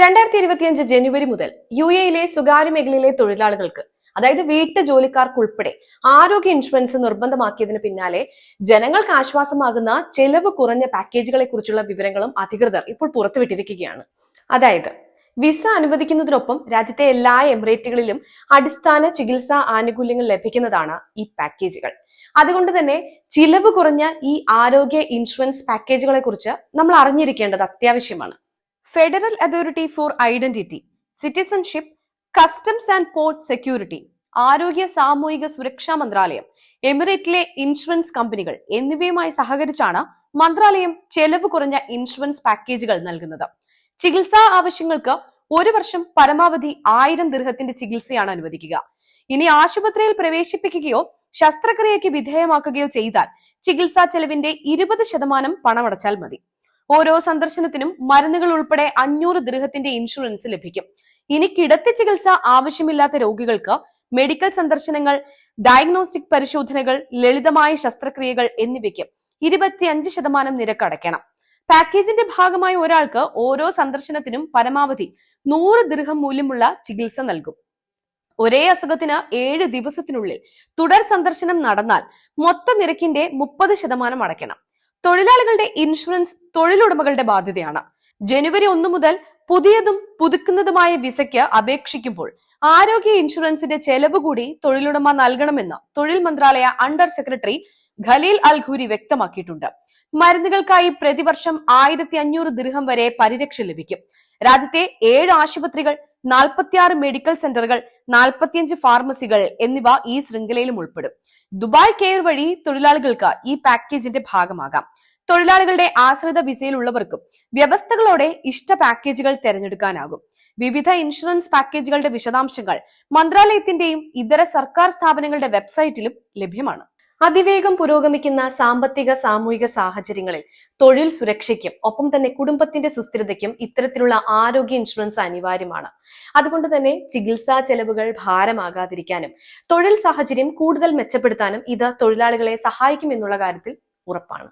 രണ്ടായിരത്തി ഇരുപത്തിയഞ്ച് ജനുവരി മുതൽ യു എയിലെ സ്വകാര്യ മേഖലയിലെ തൊഴിലാളികൾക്ക് അതായത് വീട്ടു ജോലിക്കാർക്കുൾപ്പെടെ ആരോഗ്യ ഇൻഷുറൻസ് നിർബന്ധമാക്കിയതിന് പിന്നാലെ ജനങ്ങൾക്ക് ആശ്വാസമാകുന്ന ചെലവ് കുറഞ്ഞ പാക്കേജുകളെ കുറിച്ചുള്ള വിവരങ്ങളും അധികൃതർ ഇപ്പോൾ പുറത്തുവിട്ടിരിക്കുകയാണ്. അതായത് വിസ അനുവദിക്കുന്നതിനൊപ്പം രാജ്യത്തെ എല്ലാ എമിറേറ്റുകളിലും അടിസ്ഥാന ചികിത്സാ ആനുകൂല്യങ്ങൾ ലഭിക്കുന്നതാണ് ഈ പാക്കേജുകൾ. അതുകൊണ്ട് തന്നെ ചിലവ് കുറഞ്ഞ ഈ ആരോഗ്യ ഇൻഷുറൻസ് പാക്കേജുകളെ കുറിച്ച് നമ്മൾ അറിഞ്ഞിരിക്കേണ്ടത് അത്യാവശ്യമാണ്. Federal authority for identity citizenship customs and port security ആരോഗ്യ സാമൂഹിക സുരക്ഷാ മന്ത്രാലയം എമിറേറ്റിലെ ഇൻഷുറൻസ് കമ്പനികൾ എന്നിവയുമായി സഹകരിച്ചാണ് മന്ത്രാലയം ചെലവ് കുറഞ്ഞ ഇൻഷുറൻസ് പാക്കേജുകൾ നൽകുന്നത്. ചികിത്സാ ആവശ്യങ്ങൾക്ക് ഒരു വർഷം പരമാവധി ആയിരം ദീർഘത്തിന്റെ ചികിത്സയാണ് അനുവദിക്കുക. ഇനി ആശുപത്രിയിൽ പ്രവേശിപ്പിക്കുകയോ ശസ്ത്രക്രിയയ്ക്ക് വിധേയമാക്കുകയോ ചെയ്താൽ ചികിത്സാ ചെലവിന്റെ ഇരുപത് ശതമാനം പണമടച്ചാൽ മതി. ഓരോ സന്ദർശനത്തിനും മരുന്നുകൾ ഉൾപ്പെടെ അഞ്ഞൂറ് ദൃഹത്തിന്റെ ഇൻഷുറൻസ് ലഭിക്കും. ഇനി കിടത്തി ചികിത്സ ആവശ്യമില്ലാത്ത രോഗികൾക്ക് മെഡിക്കൽ സന്ദർശനങ്ങൾ ഡയഗ്നോസ്റ്റിക് പരിശോധനകൾ ലളിതമായ ശസ്ത്രക്രിയകൾ എന്നിവയ്ക്ക് ഇരുപത്തിയഞ്ച് ശതമാനം നിരക്ക് അടയ്ക്കണം. പാക്കേജിന്റെ ഭാഗമായി ഒരാൾക്ക് ഓരോ സന്ദർശനത്തിനും പരമാവധി നൂറ് ദൃഹം മൂല്യമുള്ള ചികിത്സ നൽകും. ഒരേ അസുഖത്തിന് ഏഴ് ദിവസത്തിനുള്ളിൽ തുടർ സന്ദർശനം നടന്നാൽ മൊത്ത നിരക്കിന്റെ മുപ്പത് ശതമാനം അടയ്ക്കണം. തൊഴിലാളികളുടെ ഇൻഷുറൻസ് തൊഴിലുടമകളുടെ ബാധ്യതയാണ്. ജനുവരി ഒന്ന് മുതൽ പുതിയതും പുതുക്കുന്നതുമായ വിസയ്ക്ക് അപേക്ഷിക്കുമ്പോൾ ആരോഗ്യ ഇൻഷുറൻസിന്റെ ചെലവ് കൂടി തൊഴിലുടമ നൽകണമെന്ന് തൊഴിൽ മന്ത്രാലയ under secretary Khalil Al Khoori വ്യക്തമാക്കിയിട്ടുണ്ട്. മരുന്നുകൾക്കായി പ്രതിവർഷം ആയിരത്തി അഞ്ഞൂറ് ദൃഹം വരെ പരിരക്ഷ ലഭിക്കും. രാജ്യത്തെ ഏഴ് ആശുപത്രികൾ നാൽപ്പത്തിയാറ് മെഡിക്കൽ സെന്ററുകൾ നാൽപ്പത്തിയഞ്ച് ഫാർമസികൾ എന്നിവ ഈ ശൃംഖലയിലും ഉൾപ്പെടും. ദുബായ് കെയർ വഴി തൊഴിലാളികൾക്ക് ഈ പാക്കേജിന്റെ ഭാഗമാകാം. തൊഴിലാളികളുടെ ആശ്രിത വിസയിലുള്ളവർക്കും വ്യവസ്ഥകളോടെ ഇഷ്ട പാക്കേജുകൾ തിരഞ്ഞെടുക്കാനാകും. വിവിധ ഇൻഷുറൻസ് പാക്കേജുകളുടെ വിശദാംശങ്ങൾ മന്ത്രാലയത്തിന്റെയും ഇതര സർക്കാർ സ്ഥാപനങ്ങളുടെ വെബ്സൈറ്റിലും ലഭ്യമാണ്. അതിവേഗം പുരോഗമിക്കുന്ന സാമ്പത്തിക സാമൂഹിക സാഹചര്യങ്ങളിൽ തൊഴിൽ സുരക്ഷയ്ക്കും ഒപ്പം തന്നെ കുടുംബത്തിന്റെ സുസ്ഥിരതയ്ക്കും ഇത്തരത്തിലുള്ള ആരോഗ്യ ഇൻഷുറൻസ് അനിവാര്യമാണ്. അതുകൊണ്ട് തന്നെ ചികിത്സാ ചെലവുകൾ ഭാരമാകാതിരിക്കാനും തൊഴിൽ സാഹചര്യം കൂടുതൽ മെച്ചപ്പെടുത്താനും ഇത് തൊഴിലാളികളെ സഹായിക്കും എന്നുള്ള കാര്യത്തിൽ ഉറപ്പാണ്.